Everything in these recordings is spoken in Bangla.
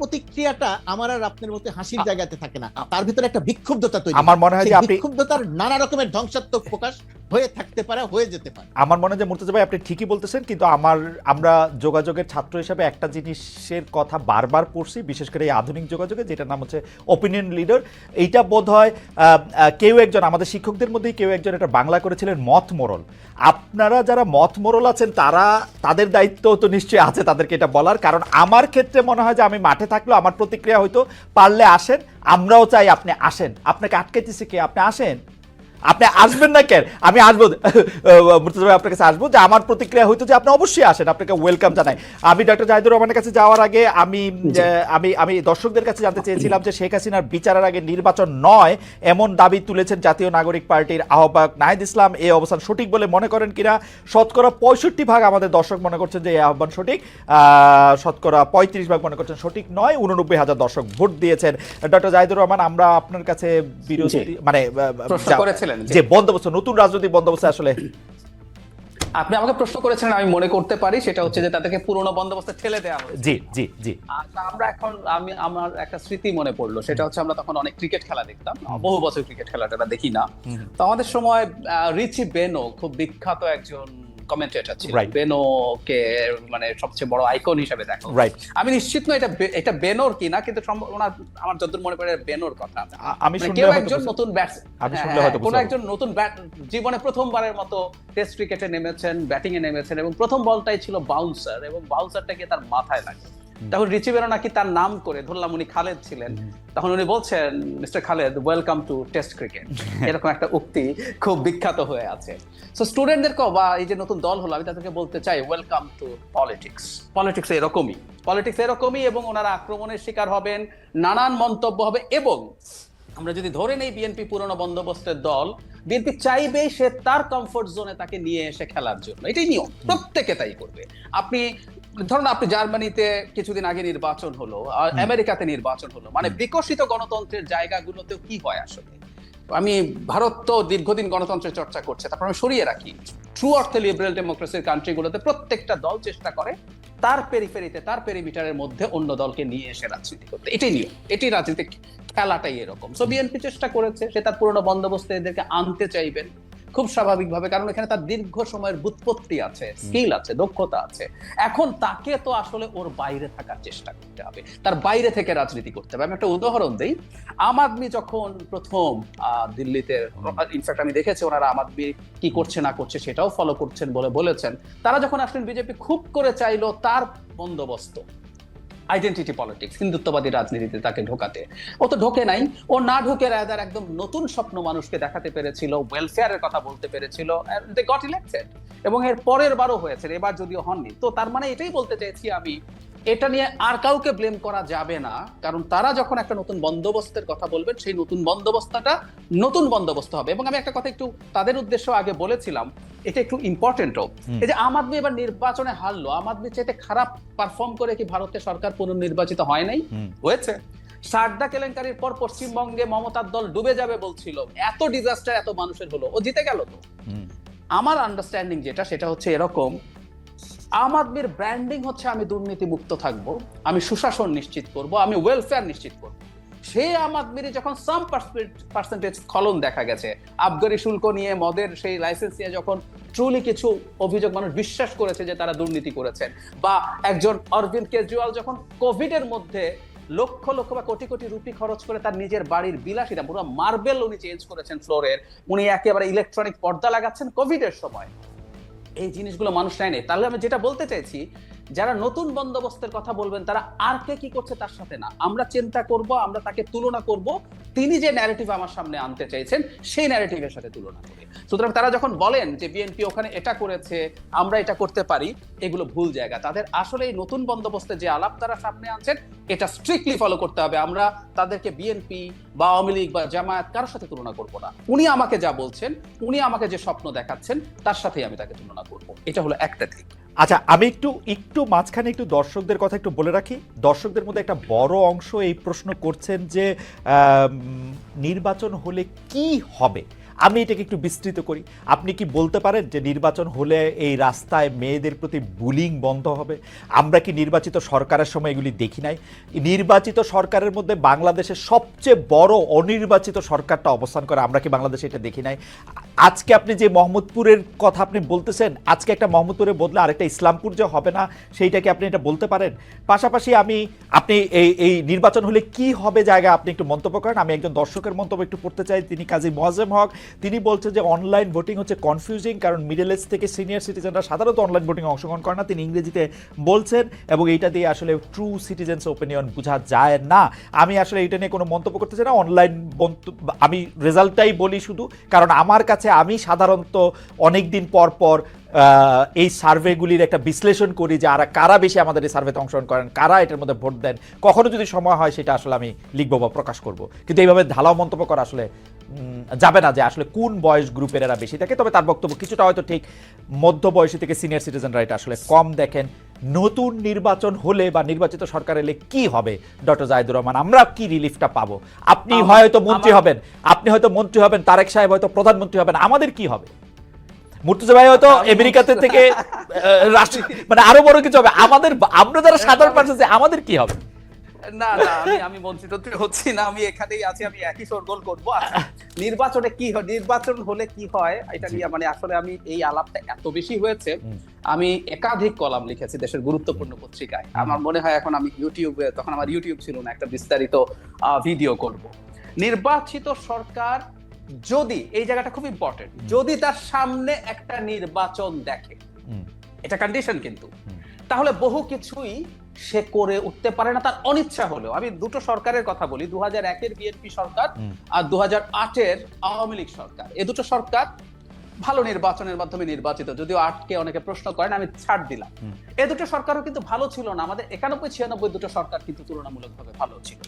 প্রতিক্রিয়াটা আমার আর আপনার মধ্যে হাসির জায়গাতে থাকে না। তার ভিতরে একটা বিক্ষুব্ধতা তৈরি আমার মনে হয় যে আপনি বিক্ষুব্ধতার নানা রকমের ধ্বংসাত্মক প্রকাশ হয়ে থাকতে পারে, হয়ে যেতে পারে। আমার মনে হয় যে মুর্তজা ভাই আপনি ঠিকই বলতেছেন, কিন্তু আমার, আমরা যোগাযোগের ছাত্র হিসেবে একটা জিনিসের কথা বারবার পড়ছি, বিশেষ করে এই আধুনিক যোগাযোগে, যেটার নাম হচ্ছে ওপিনিয়ন লিডার এইটা বোধ হয় কেউ একজন, আমাদের শিক্ষকদের মধ্যেই কেউ একজন এটা বাংলা করেছিলেন মত মোরল আপনারা যারা মত মোরল আছেন, তারা, তাদের দায়িত্ব তো নিশ্চয়ই আছে তাদেরকে এটা বলার, কারণ আমার ক্ষেত্রে মনে হয় যে আমি মাঠে থাকলেও আমার প্রতিক্রিয়া হয়তো পারলে আসেন, আমরাও চাই আপনি আসেন। আপনাকে আটকাইতেছে কে? আপনি আসেন। আপনি আসবেন না কেন? আমি আসব। মুর্তজা ভাই আপনার কাছে আসব যে আমার প্রতিক্রিয়া হইতো যে আপনি অবশ্যই আসেন আপনাকে ওয়েলকাম জানাই। আমি ডক্টর জাহিদুর রহমানের কাছে যাওয়ার আগে আমি আমি আমি দর্শকদের কাছে জানতে চেয়েছিলাম যে শেখ হাসিনার বিচারের আগে নির্বাচন নয় এমন দাবি তুলেছেন জাতীয় নাগরিক পার্টির আহ্বায়ক নাহিদ ইসলাম। এই অবস্থান সঠিক বলে মনে করেন কিনা? শতকরা পঁয়ষট্টি ভাগ আমাদের দর্শক মনে করছেন যে এই আহ্বান সঠিক। আহ, শতকরা পঁয়ত্রিশ ভাগ মনে করছেন সঠিক নয় উননব্বই হাজার দর্শক ভোট দিয়েছেন। ডক্টর জাহিদুর রহমান আমরা আপনার কাছে বিরোধী মানে করেছিলেন যে- বন্দোবস্ত নতুন রাজনৈতিক বন্দোবস্ত আসলে আপনি আমাকে প্রশ্ন করেছিলেন আমি মনে করতে পারি সেটা হচ্ছে যে তাদেরকে পুরনো বন্দোবস্তে ঠেলে দেওয়া হয়েছে জি জি জি। আচ্ছা, আমরা এখন আমি আমার একটা স্মৃতি মনে পড়ল সেটা হচ্ছে আমরা তখন অনেক ক্রিকেট খেলা দেখতাম বহু বছর ক্রিকেট খেলাটা দেখি না। তো আমাদের সময় আহ, রিচি বেনো খুব বিখ্যাত একজন কমেন্টেটর ছিল। কে মানে সবচেয়ে বড় আইকন হিসেবে দেখো। রাইট আমি নিশ্চিত এটা এটা বেনোর কিনা কিন্তু সম্ভব ওনার আমার যতদূর মনে পড়ে বেনোর কথা। আমি মানে কেউ একজন নতুন ব্যাটস হয়তো কোন একজন নতুন ব্যাট জীবনে প্রথমবারের মতো টেস্ট ক্রিকেটে নেমেছেন ব্যাটিং এ নেমেছেন এবং প্রথম বলটাই ছিল বাউন্সার এবং বাউন্সারটা গিয়ে তার মাথায় লাগে তখন রিচি বেরো নাকি তার নাম করে ধরলাম উনি খালেদ ছিলেন। তখন উনি বলছেন mister Khaled welcome to test cricket এরকম একটা উক্তি খুব বিখ্যাত হয়ে আছে। সো স্টুডেন্টদেরকে বা এই যে নতুন দল হলো আমি তাদেরকে বলতে চাই ওয়েলকাম টু পলিটিক্স পলিটিক্স এরকমই। পলিটিক্স এরকমই এবং ওনারা আক্রমণের শিকার হবেন নানান মন্তব্য হবে এবং আমরা যদি ধরে নেই বিএনপি পুরনো বন্দোবস্তের দল বিএনপি চাইবে সে তার কমফোর্ট জোনে তাকে নিয়ে এসে খেলার জন্য। এটাই নিয়ম। প্রত্যেকে তাই করবে। আপনি ধরুন আপনি জার্মানিতে কিছুদিন আগে নির্বাচন হলো আমেরিকাতে নির্বাচন হলো মানে বিকশিত গণতন্ত্রের জায়গাগুলোতেও কি হয় আসলে? আমি ভারত তো দীর্ঘদিন গণতন্ত্রের চর্চা করছে তারপর আমি সরিয়ে রাখি। ট্রু অর্থে লিবারেল ডেমোক্রেসির কান্ট্রিগুলোতে প্রত্যেকটা দল চেষ্টা করে তার পেরিফেরিতে তার পেরিমিটারের মধ্যে অন্য দলকে নিয়ে এসে রাজনীতি করতে। এটাই নিয়ম এটি রাজনীতি খেলাটাই এরকম। সো বিএনপি চেষ্টা করেছে সে তার পুরনো বন্দোবস্তে এদেরকে আনতে চাইবেন। খুব স্বাভাবিকভাবে কারণ এখানে তার দীর্ঘ সময়ের বুৎপত্তি আছে স্কিল আছে দক্ষতা আছে। এখন তাকে তো আসলে ওর বাইরে থাকার চেষ্টা করতে হবে। তার বাইরে থেকে রাজনীতি করতে হবে। আমি একটা উদাহরণ দিই। আম আদমি যখন প্রথম আহ, দিল্লিতে ইনফ্যাক্ট আমি দেখেছি ওনারা আম আদমি কি করছে না করছে সেটাও ফলো করছেন বলে বলেছেন। তারা যখন আসলেন বিজেপি খুব করে চাইলো তার বন্দোবস্ত। আইডেন্টিটি পলিটিক্স হিন্দুত্ববাদী রাজনীতিতে তাকে ঢোকাতে। ও তো ঢোকে নাই। ও না ঢোকে রায়দার একদম নতুন স্বপ্ন মানুষকে দেখাতে পেরেছিল ওয়েলফেয়ারের কথা বলতে পেরেছিল গট এবং এর পরের বারও হয়েছে, এবার যদিও হননি। তো তার মানে এটাই বলতে চাইছি আমি এটা নিয়ে আর কাউকে ব্লেম করা যাবে না। কারণ তারা যখন একটা নতুন বন্দোবস্তের কথা বলবেন সেই নতুন বন্দোবস্তটা নতুন বন্দোবস্ত হবে। এবং আমি একটা কথা একটু তাদের উদ্দেশ্য আগে বলেছিলাম এটা একটু ইম্পর্টেন্টও এই যে আম আদমি এবার নির্বাচনে হারলো আম আদমি চাইতে খারাপ পারফর্ম করে কি ভারতের সরকার পুনর্নির্বাচিত হয় নাই? হয়েছে। সারদা কেলেঙ্কারির পর পশ্চিমবঙ্গে মমতার দল ডুবে যাবে বলছিল। এত ডিজাস্টার এত মানুষের হলো। ও জিতে গেল তো। আমার আন্ডারস্ট্যান্ডিং যেটা সেটা হচ্ছে এরকম আম আদমির ব্র্যান্ডিং হচ্ছে আমি দুর্নীতি মুক্ত থাকব, আমি সুশাসন নিশ্চিত করব, আমি ওয়েলফেয়ার নিশ্চিত করব। সে আম আদমির যখন সাম পার্সেন্টেজ স্খলন দেখা গেছে, আবগারি শুল্ক নিয়ে মদের সেই লাইসেন্স নিয়ে যখন ট্রুলি কিছু অভিযোগ মানুষ বিশ্বাস করেছে যে তারা দুর্নীতি করেছেন, বা একজন অরবিন্দ কেজরিওয়াল যখন কোভিডের মধ্যে লক্ষ লক্ষ বা কোটি কোটি রুপি খরচ করে তার নিজের বাড়ির বিলাসিতা, পুরো মার্বেল উনি চেঞ্জ করেছেন ফ্লোরের উনি একেবারে ইলেকট্রনিক পর্দা লাগাচ্ছেন কোভিডের সময়। এই জিনিসগুলো মানুষ নেয় তাহলে আমি যেটা বলতে চাইছি যারা নতুন বন্দোবস্তের কথা বলবেন, তারা আর কে কি করছে তার সাথে না। আমরা চিন্তা করব, আমরা তাকে তুলনা করব। তিনি যে ন্যারেটিভ আমার সামনে আনতে চাইছেন, সেই ন্যারেটিভের সাথে তুলনা করে। সুতরাং তারা যখন বলেন যে বিএনপি ওখানে এটা করেছে, আমরা এটা করতে পারি, এগুলো ভুল জায়গা। তাদের আসলে এই নতুন বন্দোবস্তে যে আলাপ তারা সামনে আনছেন, এটা স্ট্রিক্টলি ফলো করতে হবে। আমরা তাদেরকে বিএনপি বা আওয়ামী লীগ বা জামায়াত কারোর সাথে তুলনা করব না। উনি আমাকে যা বলছেন, উনি আমাকে যে স্বপ্ন দেখাচ্ছেন, তার সাথেই আমি তাকে তুলনা করব। এটা হলো একটা দিক। আচ্ছা আমি একটু একটু মাঝখানে একটু দর্শকদের কথা একটু বলে রাখি। দর্শকদের মধ্যে একটা বড় অংশ এই প্রশ্ন করছেন যে নির্বাচন হলে কি হবে? আমি এটাকে একটু বিস্তৃত করি। আপনি কি বলতে পারেন যে নির্বাচন হলে এই রাস্তায় মেয়েদের প্রতি বুলিং বন্ধ হবে? আমরা কি নির্বাচিত সরকারের সময় এগুলি দেখি নাই? নির্বাচিত সরকারের মধ্যে বাংলাদেশের সবচেয়ে বড় অনির্বাচিত সরকারটা অবস্থান করে, আমরা কি বাংলাদেশে এটা দেখি নাই? আজকে আপনি যে মোহাম্মদপুরের কথা আপনি বলতেছেন, আজকে একটা মোহাম্মদপুরের বদলে আরেকটা ইসলামপুর যে হবে না, সেইটাকে আপনি এটা বলতে পারেন? পাশাপাশি আমি, আপনি এই এই নির্বাচন হলে কি হবে জায়গা আপনি একটু মন্তব্য করেন? আমি একজন দর্শকের মন্তব্য একটু পড়তে চাই, তিনি কাজী মোয়াজ্জেম হক তিনি বলছেন যে অনলাইন ভোটিং হচ্ছে কনফিউজিং কারণ মিডল এজ থেকে সিনিয়র সিটিজেনরা সাধারণত অনলাইন ভোটিং অংশগ্রহণ করে না। তিনি ইংরেজিতে বলছেন এবং এইটা দিয়ে আসলে ট্রু সিটিজেন্স ওপিনিয়ন বোঝা যায় না। আমি আসলে এটা নিয়ে কোনো মন্তব্য করতে চাই না। অনলাইন আমি রেজাল্টটাই বলি শুধু। কারণ আমার কাছে আমি সাধারণত অনেক দিন পর পর এই সার্ভেগুলির একটা বিশ্লেষণ করি যে আর কারা বেশি আমাদের এই সার্ভেতে অংশগ্রহণ করেন, কারা এটার মধ্যে ভোট দেন। কখনো যদি সময় হয় সেটা আসলে আমি লিখব বা প্রকাশ করব। কিন্তু এইভাবে ঢালাও মন্তব্য করা আসলে যাবে না যে আসলে কোন বয়স গ্রুপের এরা বেশি থাকে। তবে তার বক্তব্য কিছুটা হয়তো ঠিক মধ্য বয়সী থেকে সিনিয়র সিটিজেনরা এটা আসলে কম দেখেন। নতুন নির্বাচন হলে বা নির্বাচিত সরকার এলে কি হবে? ডক্টর জাহিদুর রহমান আমরা কি রিলিফটা পাবো? আপনি হয়তো মন্ত্রী হবেন আপনি হয়তো মন্ত্রী হবেন তারেক সাহেব হয়তো প্রধানমন্ত্রী হবেন আমাদের কি হবে? মুর্তুজা ভাই হয়তো আমেরিকাতে থেকে রাষ্ট্র মানে আরও বড় কিছু হবে। আমাদের আমরা যারা সাধারণ মানুষ আছি, আমাদের কি হবে? না না আমি আমি টন্ত্রী হচ্ছি না আমি এখানেই আছি আমি একই সরগোল করব। আচ্ছা, নির্বাচনে কি হয় নির্বাচন হলে কি হয় এটা নিয়ে মানে আসলে আমি এই আলাপটা এত বেশি হয়েছে আমি একাধিক কলাম লিখেছি দেশের গুরুত্বপূর্ণ পত্রিকায়। আমার মনে হয় এখন আমি ইউটিউবে তখন আমার ইউটিউব ছিল না একটা বিস্তারিত ভিডিও করব। নির্বাচিত সরকার যদি এই জায়গাটা খুব ইম্পর্টেন্ট যদি তার সামনে একটা নির্বাচন দেখে এটা কন্ডিশন কিন্তু। তাহলে বহু কিছুই সে করে উঠতে পারে না তার অনিচ্ছা হলেও। আমি দুটো সরকারের কথা বলি দু হাজার একের বিএনপি সরকার আর দু হাজার আটের আওয়ামী লীগ সরকার। এ দুটো সরকার ভালো নির্বাচনের মাধ্যমে নির্বাচিত যদিও আটকে অনেকে প্রশ্ন করেন আমি ছাড় দিলাম। এ দুটো সরকারও কিন্তু ভালো ছিল না আমাদের একানব্বই ছিয়ানব্বই দুটো সরকার কিন্তু তুলনামূলকভাবে ভালো ছিল।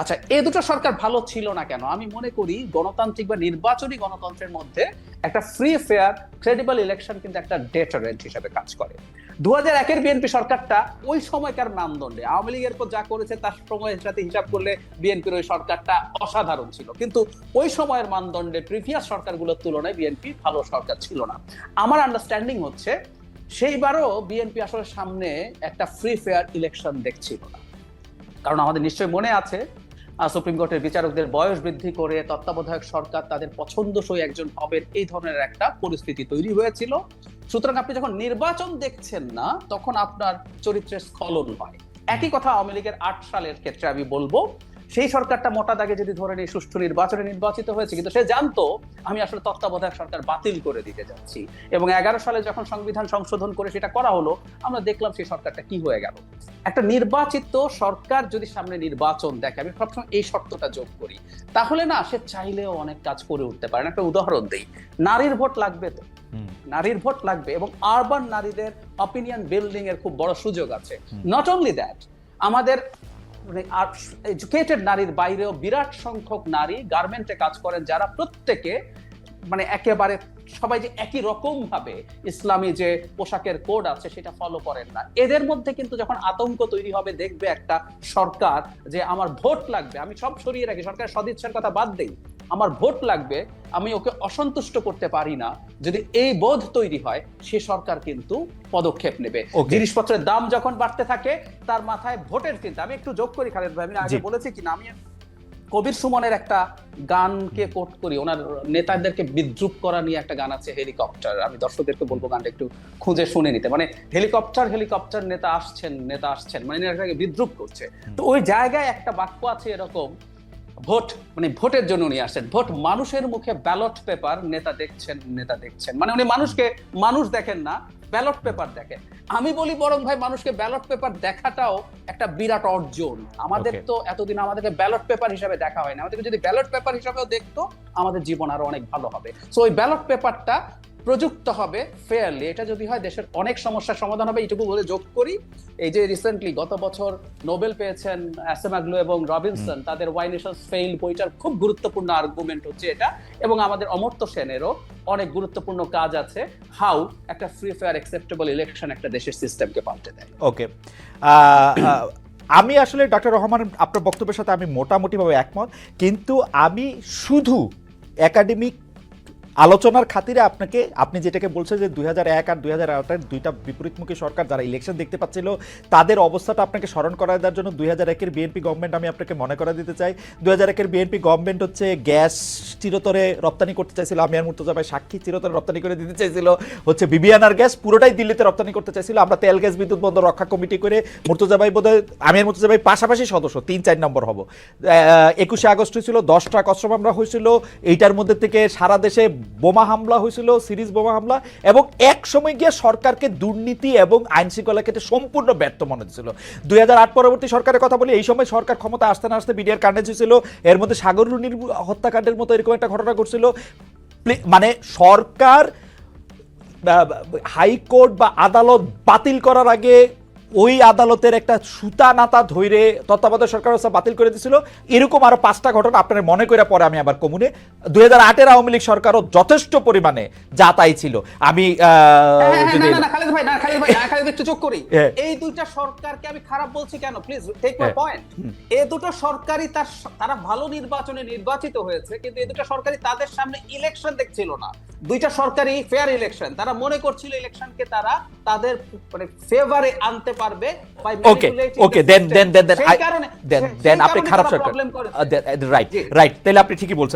আচ্ছা এ দুটো সরকার ভালো ছিল না কেন? আমি মনে করি গণতান্ত্রিক বা নির্বাচনী গণতন্ত্রের মধ্যে একটা ফ্রি ফেয়ার ক্রেডিবল ইলেকশন কিন্তু একটা ডেটারেন্ট হিসেবে কাজ করে। দু হাজার একের বিএনপি সরকারটা ওই সময়কার মানদণ্ডে। আওয়ামী লীগের পর যা করেছে, তার সময়ের সাথে হিসাব করলে বিএনপির ওই সরকারটা অসাধারণ ছিল। কিন্তু ওই সময়ের মানদণ্ডে প্রিভিয়াস সরকারগুলোর তুলনায় বিএনপি ভালো সরকার ছিল না। আমার আন্ডারস্ট্যান্ডিং হচ্ছে, সেইবারও বিএনপি আসলে সামনে একটা ফ্রি ফেয়ার ইলেকশন দেখছিল না। কারণ আমাদের নিশ্চয়ই মনে আছে সুপ্রিম কোর্টের বিচারকদের বয়স বৃদ্ধি করে তত্ত্বাবধায়ক সরকার তাদের পছন্দসই একজন হবেন, এই ধরনের একটা পরিস্থিতি তৈরি হয়েছিল। সুতরাং আপনি যখন নির্বাচন দেখছেন না, তখন আপনার চরিত্রের স্খলন হয় একই কথা আওয়ামী লীগের আট সালের ক্ষেত্রে আমি বলব, সেই সরকারটা মোটা দাগে যদি ধরে নিই, সুষ্ঠু নির্বাচনে নির্বাচিত হয়েছে, কিন্তু সে জানতো, আমি আসলে তত্ত্বাবধায়ক সরকার বাতিল করে দিতে যাচ্ছি এবং এগারো সালে যখন সংবিধান সংশোধন করে সেটা করা হলো, আমরা দেখলাম সেই সরকারটা কি হয়ে গেল একটা নির্বাচিত সরকার যদি সামনে নির্বাচন দেখে, আমি সবসময় এই শর্তটা যোগ করি তাহলে না, সে চাইলেও অনেক কাজ করে উঠতে পারে। একটা উদাহরণ দেই, নারীর ভোট লাগবে তো। নারীর ভোট লাগবে এবং আরবান নারীদের অপিনিয়ন বিল্ডিং এর খুব বড় সুযোগ আছে। নট অনলি দ্যাট আমাদের এডুকেটেড নারীর বাইরেও বিরাট সংখ্যক নারী গার্মেন্টে কাজ করেন যারা প্রত্যেকে মানে একেবারে সবাই যে একই রকম ভাবে ইসলামী যে পোশাকের কোড আছে সেটা ফলো করেন না। এদের মধ্যে কিন্তু যখন আতঙ্ক তৈরি হবে দেখবে একটা সরকার যে আমার ভোট লাগবে আমি সব সরিয়ে রাখি সরকার সদিচ্ছার কথা বাদ দেই। আমার ভোট লাগবে আমি ওকে অসন্তুষ্ট করতে পারি না। যদি এই বোধ তৈরি হয় সে সরকার কিন্তু পদক্ষেপ নেবে। জিনিসপত্রের দাম যখন বাড়তে থাকে তার মাথায় ভোটের চিন্তা। আমি একটু যোগ করি খালেদ ভাই। আমি আগে। বলেছি কিনা আমি কবির সুমনের একটা গানকে কোট করি। ওনার নেতাদেরকে বিদ্রুপ করা নিয়ে একটা গান আছে হেলিকপ্টার। আমি দর্শকদেরকে বলব গানটা একটু খুঁজে শুনে নিতে। মানে হেলিকপ্টার হেলিকপ্টার নেতা আসছেন নেতা আসছেন। মানে বিদ্রুপ করছে। তো ওই জায়গায় একটা বাক্য আছে এরকম ভোট মানে ভোটের জন্য উনি আসছেন। ভোট মানুষের মুখে ব্যালট পেপার নেতা দেখছেন নেতা দেখছেন। মানে উনি মানুষকে মানুষ দেখেন না ব্যালট পেপার দেখেন। আমি বলি বরং ভাই মানুষকে ব্যালট পেপার দেখাটাও একটা বিরাট অর্জন। আমাদের তো এতদিন আমাদেরকে ব্যালট পেপার হিসাবে দেখা হয় না। আমাদেরকে যদি ব্যালট পেপার হিসাবেও দেখতো আমাদের জীবন আরও অনেক ভালো হবে। সো ওই ব্যালট পেপারটা প্রযুক্ত হবে ফেয়ারলি এটা যদি হয় দেশের অনেক সমস্যার সমাধান হবে এইটুকু বলে যোগ করি। এই যে রিসেন্টলি গত বছর নোবেল পেয়েছেন অ্যাসেমাগ্লো এবং রবিনসন তাদের ওয়াই নেশনস ফেইল বইটার খুব গুরুত্বপূর্ণ আর্গুমেন্ট হচ্ছে এটা। এবং আমাদের অমর্ত্য সেনেরও অনেক গুরুত্বপূর্ণ কাজ আছে হাউ একটা ফ্রি ফেয়ার অ্যাকসেপ্টেবল ইলেকশন একটা দেশের সিস্টেমকে পাল্টে দেয়। ওকে আমি আসলে ডক্টর রহমান আপনার বক্তব্যের সাথে আমি মোটামুটিভাবে একমত। কিন্তু আমি শুধু একাডেমিক আলোচনার খাতিরে আপনাকে, আপনি যেটাকে বলছেন যে দুই হাজার এক আর দুই হাজার আটের দুইটা বিপরীতমুখী সরকার যারা ইলেকশন দেখতে পাচ্ছিল, তাদের অবস্থাটা আপনাকে স্মরণ করা দেওয়ার জন্য দুই হাজার একের বিএনপি গভর্নমেন্ট আমি আপনাকে মনে করা দিতে চাই। দুই হাজার একের বিএনপি গভর্নমেন্ট হচ্ছে গ্যাস চিরতরে রপ্তানি করতে চাইছিল আমিয়ার মুর্তজা ভাই সাক্ষী চিরতরে রপ্তানি করে দিতে চাইছিল। হচ্ছে বিবিয়ানার গ্যাস পুরোটাই দিল্লিতে রপ্তানি করতে চাইছিল, আমরা তেল, গ্যাস, বিদ্যুৎ বন্ধ রক্ষা কমিটি করে মুর্তজা ভাই বোধহয় আমিয়ার মুর্তজা ভাই পাশাপাশি সদস্য, তিন, চার নম্বর হব। একুশে আগস্ট হয়েছিল, দশটা কষ্ট মামলা হয়েছিল, এইটার মধ্যে থেকে সারা দেশে বোমা হামলা হয়েছিল, সিরিজ বোমা হামলা, এবং এক সময় গিয়ে সরকারকে দুর্নীতি এবং আইন শৃঙ্খলা ক্ষেত্রে সম্পূর্ণ ব্যর্থ মনে হচ্ছিল দুই হাজার আট পরবর্তী সরকারের কথা বলি, এই সময় সরকার ক্ষমতা আসতে না আসতে বিডিআর কাণ্ডে হয়েছিল এর মধ্যে সাগর রুনির হত্যাকাণ্ডের মতো এরকম একটা ঘটনা ঘটছিল। মানে সরকার হাইকোর্ট বা আদালত বাতিল করার আগে ওই আদালতের একটা সুতা নাতা ধৈরে তত্ত্বাবধায়ক সরকার ব্যবস্থা বাতিল করে দিছিল এরকম আরও পাঁচটা ঘটনা আপনার মনে করে পরে আমি আবার কমুনে। দুই হাজার আটের আওয়ামী লীগ সরকারও যথেষ্ট পরিমাণে যা তাই ছিল। আমি হ্যাঁ, হ্যাঁ, একটু করি। হ্যাঁ। এই দুইটা সরকারকে আমি খারাপ বলছি কেন? Please take my. পয়েন্ট এই দুটো সরকারই তার তারা ভালো নির্বাচনে নির্বাচিত হয়েছে কিন্তু এই দুটো সরকারই তাদের সামনে ইলেকশন দেখছিল না। দুইটা সরকারি ফেয়ার ইলেকশন তারা মনে করছিল ইলেকশনকে তারা তাদের মানে ফেভারে আনতে পারবে ওকে ওকে দেন দেন দেন দেন দেন আপনি খারাপ সরকার রাইট রাইট তাহলে আপনি ঠিকই বলছেন।